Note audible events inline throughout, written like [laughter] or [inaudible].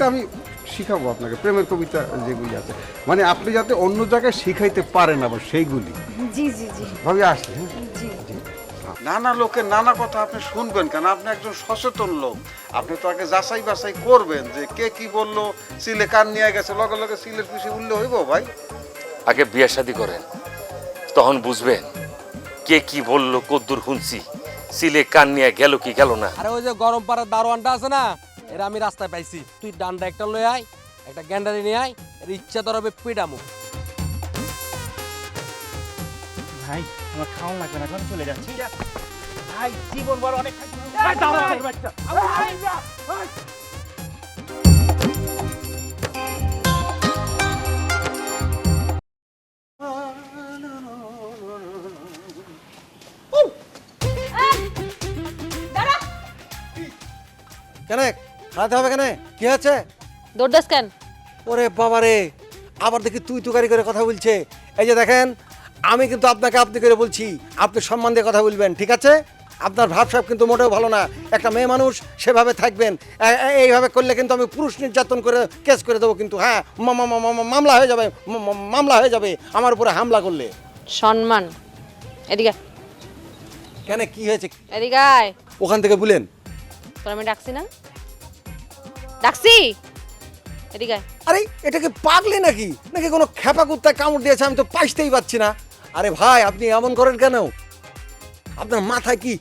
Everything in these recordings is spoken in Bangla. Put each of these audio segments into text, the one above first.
কবিতা আমি শিখাবো আপনাকে প্রেমের কবিতা যেগুলি আছে। মানে আপনি যাতে অন্য জায়গায় শিখাইতে পারেন আবার সেইগুলি। জি জি জি। ভাবি আসছে হ্যাঁ? নানা লোকের নানা কথা আপনি শুনবেন কেন আপনি একজন সচেতন লোক। আপনি তো আগে যাচাই বাছাই করবেন যে কে কি বলল সিলে কান নিয়ে গেছে লগে লগে সিলের পিছিয়ে উঠলে হইব ভাই? আগে বিয়ে শাদি করেন তখন বুঝবেন কে কি বলল কদ্দুর শুনছি সিলে কান নিয়ে গেল কি গেল না। আরে ওই যে গরম পাড়ার দারোয়ানটা আছে না এরা আমি রাস্তায় পাইছি। তুই ডান্ডা একটা লয়ে আয় একটা গ্যান্ডারি নিয়ে আয় এর ইচ্ছা তোর হবে পিডামু ভাই আমার খাওয়া লাগবে না এখন চলে যাচ্ছি। ভাই জীবন বড় অনেক। কেন? খারাতে হবে কেন? কি আছে দৌড়দাস কেন? ওরে বাবারে আবার দেখি তুই তুকারি করে কথা বলছে। এই যে দেখেন আমি কিন্তু আপনাকে আপনি করে বলছি আপনি সম্মান দিয়ে কথা বলবেন ঠিক আছে? আপনার ভাবসাব কিন্তু মোটেও ভালো না। একটা মেয়ে মানুষ সেভাবে থাকবেন। এইভাবে করলে কিন্তু আমি পুরুষ নির্যাতন করে কেস করে দেবো কিন্তু হ্যাঁ? মামলা হয়ে যাবে মামলা হয়ে যাবে আমার উপরে হামলা করলে। সম্মান। এদিকে কেন কি হয়েছে? এদিকে ওখান থেকে বলেন। তোর আমি ডাকছি না? ডাকছি এদিকে আরে এটা কি পাগলি নাকি? নাকি কোনো খেপা কুত্তা কামড় দিয়েছে আমি তো পাইতেই পাচ্ছি না? আরে ভাই আপনি এমন করেন কেন? আপনার মাথায় কি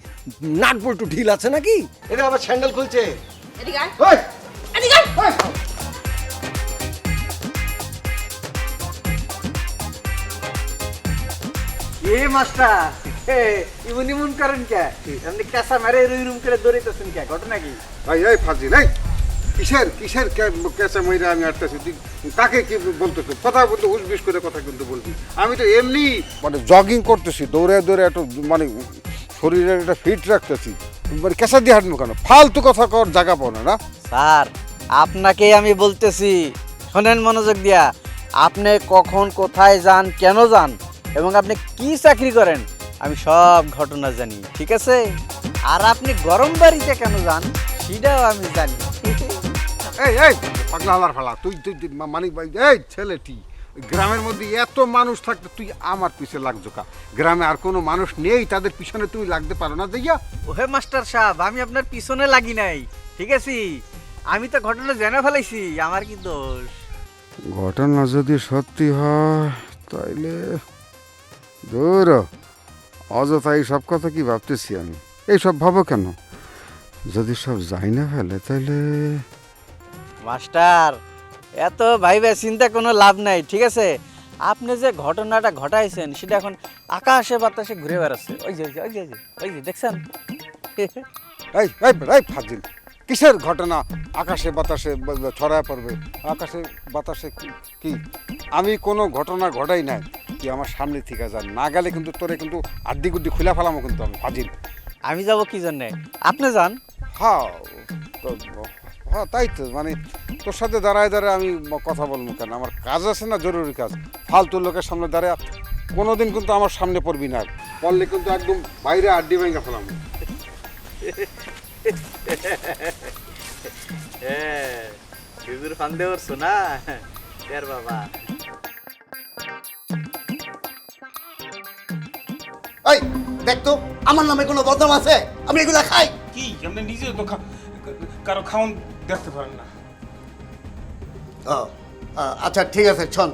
নাট বল্টু ঢিল আছে নাকি? এটা আবার স্যান্ডেল খুলছে। এদিকে আয়। ওই! এদিকে আয়। ওই! এ মাস্টার এ, ইমন ইমন করেন কে? এমনি কেসা মেরে রুই রুম করে দৌড়াইতেছেন কে? ঘটনা কি? ভাই এই ফাজিল এই! কিসের কিসের কে- কেঁচা মহিলা আমি আটকাছি তুই কাকে কি বলতেছো? কথা বলতে হুসবিস করে কথা কিন্তু বলবি। আমি তো এমনি মানে জগিং করতেছি দৌড়ে দৌড়ে একটু মানে শরীরের একটা ফিট রাখতেছি। মানে কেঁচা দিয়ে হাঁটবো কেন? ফালতু কথা কর জায়গা পাও না না? স্যার আপনাকে আমি বলতেছি শোনেন মনোযোগ দিয়া আপনি কখন কোথায় যান কেন যান এবং আপনি কি চাকরি করেন আমি সব ঘটনা জানি ঠিক আছে? আর আপনি গরম বাড়িতে কেন যান সেটাও আমি জানি। [laughs] এই এই পাগলা হালার ফালা তুই তুই মানিক ভাই এই ছেলেটি গ্রামের মধ্যে এত মানুষ থাকতে তুই আমার পিছনে লাগছো কা? গ্রামে আর কোনো মানুষ নেই তাদের পিছনে তুমি লাগতে পারো না যাইয়া। ওহে মাস্টার সাহেব আমি আপনার পিছনে লাগি নাই ঠিক আছে? আমি তো ঘটনা জেনে ফেলাইছি আমার কি দোষ? ঘটনা যদি সত্যি হয় তাইলে দূর অযথা এই সব কথা কি ভাবতেছি আমি? এই সব ভাবো কেন? যদি সব যাই না ফেলে তাইলে মাস্টার এত ভাইবে চিন্তা কোনো লাভ নাই ঠিক আছে? আপনি যে ঘটনাটা ঘটাইছেন সেটা এখন আকাশে বাতাসে ঘুরে বেড়াচ্ছে। ওই যে ওই যে, ওই যে দেখছেন? এই এই এই ফাজিল কিসের ঘটনা? আকাশে বাতাসে ছড়ায় পড়বে। আকাশে বাতাসে কি- আমি কোনো ঘটনা ঘটাই নাই। কি আমার সামনে থেকে যান না গেলে কিন্তু তোরে কিন্তু আড্ডি গুড্ডি খুলে ফেলামো কিন্তু আমি ফাজিল। আমি যাব কি জন্যে? আপনি যান। হ্যাঁ হ্যাঁ তাই তো মানে তোর সাথে দাঁড়ায় দাঁড়ায় আমি কথা বলব কেন? আমার কাজ আছে না জরুরি কাজ? ফালতু লোকের সামনে দাঁড়ায় কোনোদিন কিন্তু আমার সামনে পড়বি না পড়লে কিন্তু একদম বাইরে আড্ডি ভেঙে ফেলাম। হ্যাঁ ফান্দে করছ না? বাবা। এই দেখ তো আমার নামে কোনো বদনাম আছে? আমি এগুলা খাই। কি আপনি নিজে তো কারও খাওন দেখতে পারেন না। ও, আচ্ছা ঠিক আছে শোন।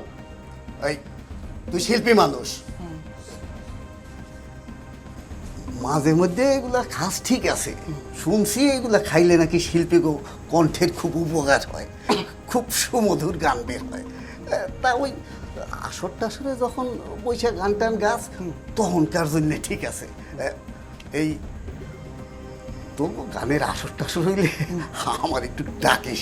এই তুই শিল্পী মানুষ। মাঝে মধ্যে এগুলা খাস ঠিক আছে। শুনছি এগুলা খাইলে নাকি শিল্পী কণ্ঠের খুব উপকার হয় খুব সুমধুর গান বের হয়। তা ওই আসর টাসরে যখন বৈশাখ গান টান গাছ তখনকার জন্য ঠিক আছে। এই তো গানের আসর টাসর হইলে আমার একটু ডাকিস।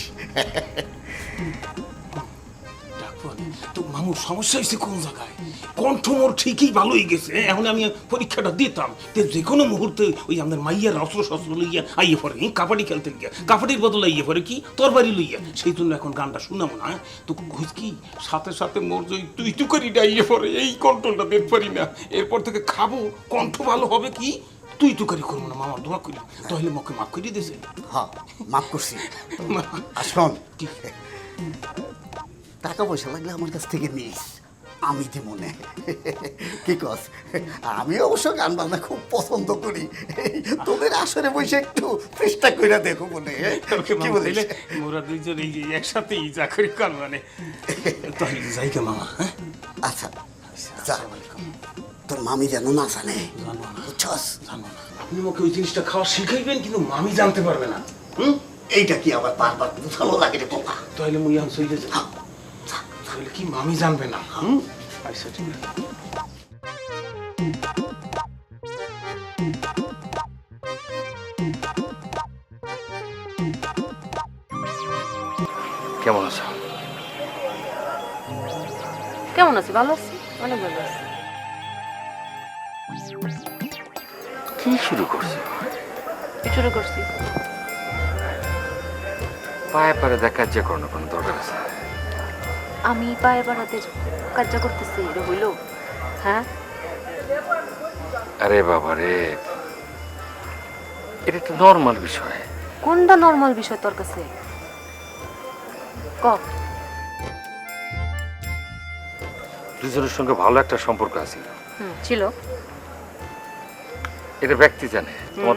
তো মামুর সমস্যা হয়েছে কোন জায়গায়? কণ্ঠ মোর ঠিকই ভালোই গেছে এখন আমি পরীক্ষাটা দিতাম। তে যে কোনো মুহূর্তে ওই আমাদের মাইয়ার অস্ত্র শস্ত্র লইয়া আইয়ে পড়ে কাবাডি খেলতে গিয়া। কাবাডির বদলে আইয়ে পড়ে কি? তোর বাড়ি লইয়া। সেই জন্য এখন গানটা শুনাবো না তো কইস কি সাথে সাথে মোর যে তুই তু করি আইয়ে পড়ে এই কন্ট্রোলটা দেখতে পারি না। এরপর থেকে খাব কণ্ঠ ভালো হবে কি? তুই তুকারি করব না মামা দোয়া করি। তাহলে মকে মাফ করে দিয়েছে হ্যাঁ মাফ করছি। আসুন কি? টাকা পয়সা লাগলে আমার কাছ থেকে নিস। আমি দি মনে কি কস? আমি অবশ্য গান বাজনা খুব পছন্দ করি। তোদের আসরে বসে একটু চেষ্টা করে দেখো বলে কি বলিস? মোরা দুইজন একসাথেই চাকরি কর মানে। তাহলে যাই কে মামা হ্যাঁ? আচ্ছা তোর মামি যেন না জানে। বুঝছস? আপনি আমাকে ওই জিনিসটা খাওয়া শিখাইবেন কিন্তু মামি জানতে পারবে না। হুম? এইটা কি আবার বারবার বুঝানো লাগে রে বাবা? তাহলে মুই এখন চলে যাই। তাহলে কি মামি জানবে না হুম? আচ্ছা ঠিক আছে কেমন আছো? কেমন আছি? ভালো আছি? অনেক ভালো আছি। কি শুরু করছ? কি শুরু করছি? পায়ে পারে দেখা যে কোনো কোনো দরকার আছে? আমি পায়ে বাড়াতে কার্য করতেছি এটা হইল। হ্যাঁ? আরে বাবা রে এটা একটা নর্মাল বিষয়। কোনটা নর্মাল বিষয় তোর কাছে? ক। দুজনের সঙ্গে ভালো একটা সম্পর্ক আছে। ছিল। এটা ব্যক্তি জানে। তোমার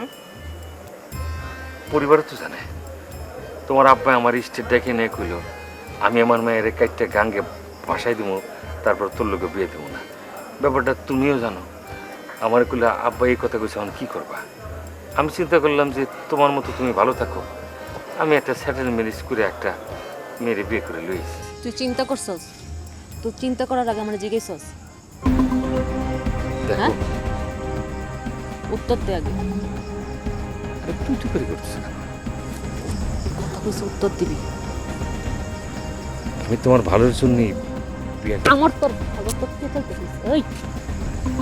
পরিবারও তো জানে। তোমার আব্বা আমার স্টেট ডেকে নিয়ে কইল। আমি আমার মায়ের কাইটটা গাঙ্গে ভাসাই দিব তারপর তোর লোকে বিয়ে দেবো না। ব্যাপারটা তুমিও জানো। আমার কইলে আব্বা এই কথা কইছে আমি কি করবা? আমি চিন্তা করলাম যে তোমার মতো তুমি ভালো থাকো। আমি একটা সেটেল ম্যারেজ করে একটা মেয়েরে বিয়ে করে লইছি তুই চিন্তা করছস? তুই চিন্তা করার আগে আমরা জিজ্ঞেসস? দেখো। হ্যাঁ? উত্তর দে আগে। তুই করে? কথা কইছে উত্তর দিবি। আমি তোমার ভালোর জন্যই বিয়েটা আমার তোর ভালো তোর কে চাইতে কইছে ওই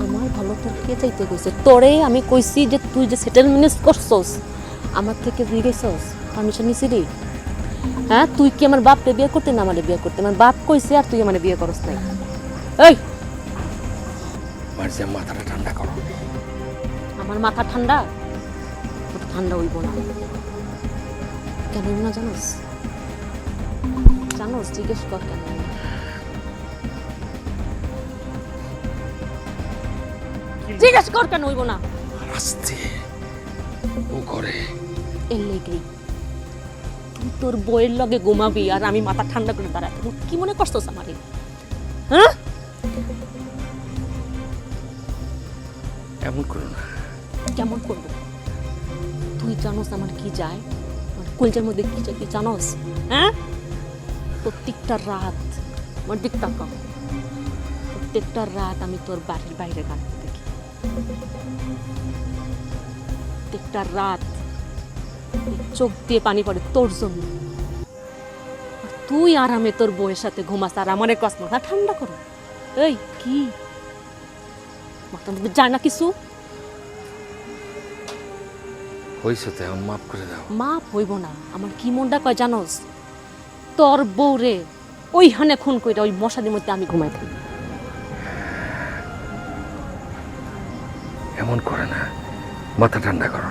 আমার ভালো তোর কে চাইতে কইছে তোরে আমি কইছি যে তুই যে সেটেলমেন্ট করছস আমার থেকে জিজ্ঞেসস পারমিশন নিছিলি? হ্যাঁ তুই কি আমার বাপকে বিয়ে করতে না আমারে বিয়ে করতে? আমার বাপ কইছে আর তুই আমারে বিয়ে করস নাই। এই মাঝে মাথাটা ঠান্ডা করো। আমার মাথা ঠান্ডা? ঠান্ডা হইব না। কেন না জানোস? জানোস জিজ্ঞেস কর কেন জিজ্ঞেস কর কেন হইব না। আসছে। ও করে এর তুই তোর বইয়ের লগে ঘুমাবি আর আমি মাথা ঠান্ডা করে দাঁড়াতে কি মনে করছস আমারে? হ্যাঁ? এমন করো না। কেমন করব? তুই জানোস আমার কি যায়? আমার কলজার মধ্যে কি যায় তুই জানোস? হ্যাঁ? প্রত্যেকটা রাত আমার দিক তাকাও প্রত্যেকটা রাত আমি তোর বাড়ির বাইরে কাটতে দেখি প্রত্যেকটা রাত চোখ দিয়ে পানি পড়ে তোর জন্য। তুই আরামে তোর বউয়ের সাথে ঘুমাস আর আমার কস মাথা ঠান্ডা করো। এই কি? মধ্যে যায় না কিছু? হয়েছে তো মাফ করে দাও। মাপ হইব না। আমার কি মনটা কয় জানোস? তোর বউরে ওইখানে খুন কইরা ওই মশাদের মধ্যে আমি ঘুমাই থাকি। এমন করে না মাথা ঠান্ডা করো।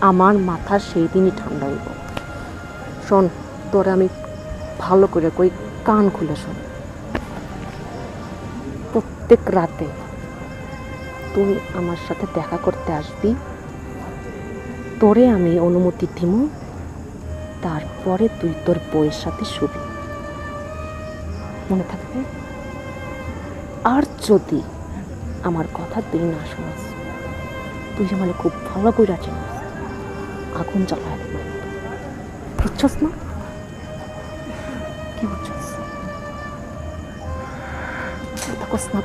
আমার মাথা সেই দিনই ঠান্ডা হইব। শোন তোরে আমি ভালো করে কই কান খুলে শোন। প্রত্যেক রাতে তুই আমার সাথে দেখা করতে আসবি তোরে আমি অনুমতি দিব তারপরে তুই তোর বইয়ের সাথে শুবি। মনে থাকবে? আর যদি আমার কথা তুই না শোনাস, তুই মানে খুব ভালো করে চিনিস, আগুন জ্বালায় বুঝছস না? কি বুঝছস? চিন্তা করছ না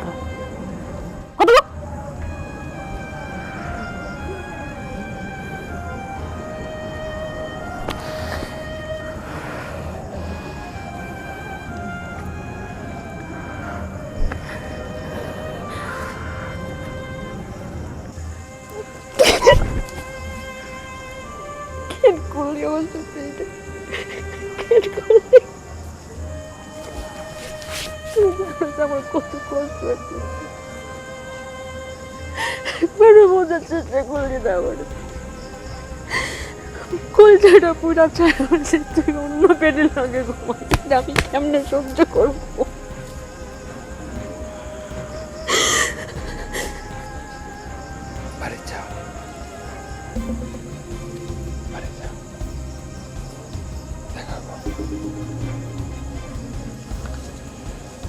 জানোস আমার কত কষ্ট হচ্ছে। বোঝার চেষ্টা করলি না আমার পুরা চায় করছে তুই অন্য পেটে লাগে আমি কেমনে সহ্য করব? বাড়ি যাও।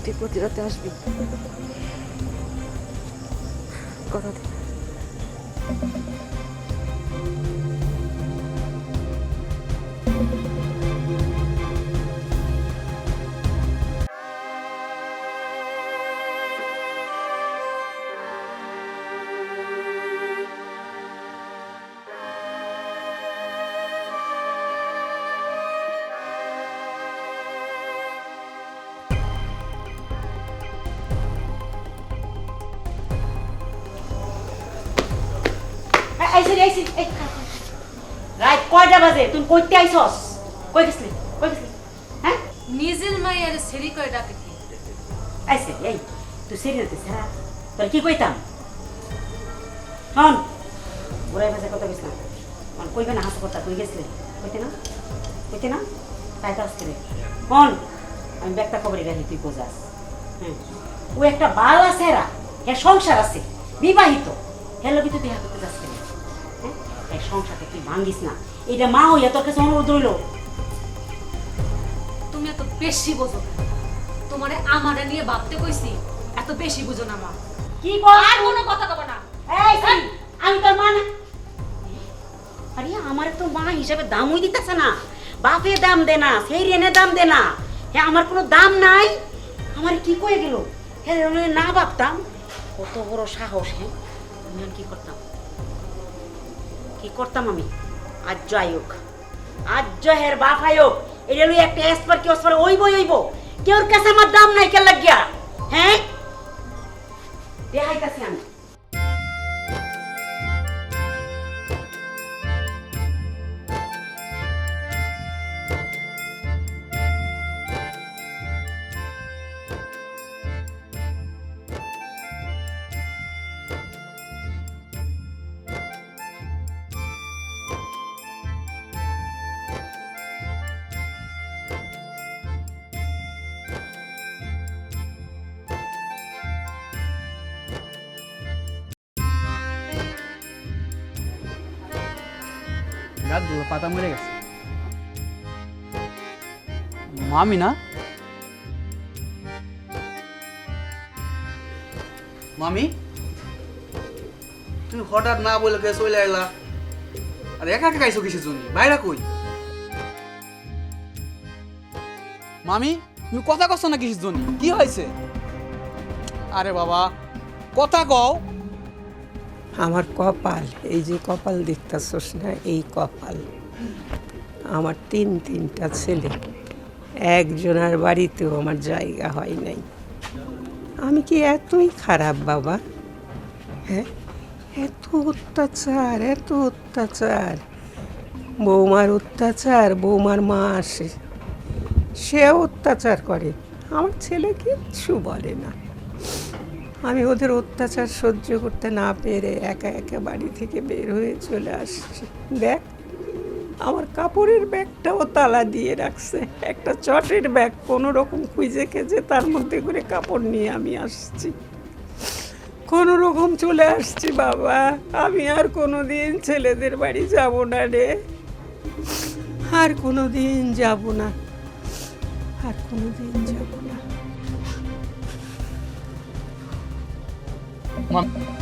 তুই প্রতি রাতে আসবি? কথা রাত কয়টা বাজে? তুমি কইতে আইছস? কই গেছলি? কই গেছলি? হ্যাঁ? নিজের মায়ের সেরি করে ডাকে এই তুই দিস হ্যাঁ? তোর কি কইতাম? হন বুড়াই বাজে কথা কইছ না মানে কইবে না হাসো কথা কই গেছলি? কইতে না? কইতে না? তাই তো হন আমি ব্যাগটা খবরে রাখি তুই বোঝাস। হ্যাঁ? ও একটা বাল আছে এরা হ্যাঁ সংসার আছে বিবাহিত। হ্যাঁ লোক তুই বিয়া করতে যাচ্ছিস হ্যাঁ এই সংসারটা তুই ভাঙ্গিস না? এটা মা হইয়া তোর কাছে অনুরোধ রইল। তুমি এত বেশি বোঝো? তোমারে আমারে নিয়ে ভাবতে কইছি এত বেশি বুঝো না মা। কি কর আর কোনো কথা কব না। এই সেই, আমি তোর মা না। আরে আমার তো মা হিসাবে দামই দিতেছে না। বাপে দাম দে না সেই রেনে দাম দে না। হ্যাঁ আমার কোনো দাম নাই। আমার কি কয়ে গেল? হ্যাঁ না ভাবতাম। কত বড় সাহস হ্যাঁ আমি কি করতাম? কি করতাম আমি? আজ জয় হোক আজ হের বাপ আয়োগ। এটা লই একটা এসপার কি ওসপার ওইব ওইব? কেউর কাছে আমার দাম নাই কে লাগিয়া হ্যাঁ? দেখাইতাছি আমি। গাছগুলো পাতা মরে গেছে। মামি মামি? তুমি হঠাৎ না বলে কে চলে এলা? আর একা একা খাইছো কিসের জন্য? বাইরা কই? মামি, তুমি কথা কচ্ছ না কিসের জন্য? কি হয়েছে? আরে বাবা, কথা কও। আমার কপাল, এই যে কপাল দেখতেছস না, এই কপাল। আমার তিন তিনটা ছেলে, একজনের বাড়িতেও আমার জায়গা হয় নাই। আমি কি এতই খারাপ বাবা? হ্যাঁ? এত অত্যাচার এত অত্যাচার। বৌমার অত্যাচার, বৌমার মা আসে সে অত্যাচার করে। আমার ছেলে কিচ্ছু বলে না। আমি ওদের অত্যাচার সহ্য করতে না পেরে একা একা বাড়ি থেকে বের হয়ে চলে আসছি। দেখ, আমার কাপড়ের ব্যাগটাও তালা দিয়ে রাখছে। একটা চটের ব্যাগ কোনো রকম খুঁজে খেজে তার মধ্যে করে কাপড় নিয়ে আমি আসছি। কোনো রকম চলে আসছি বাবা। আমি আর কোনো দিন ছেলেদের বাড়ি যাব না রে। আর কোনো দিন যাব না। আর কোনো দিন যাব না মামি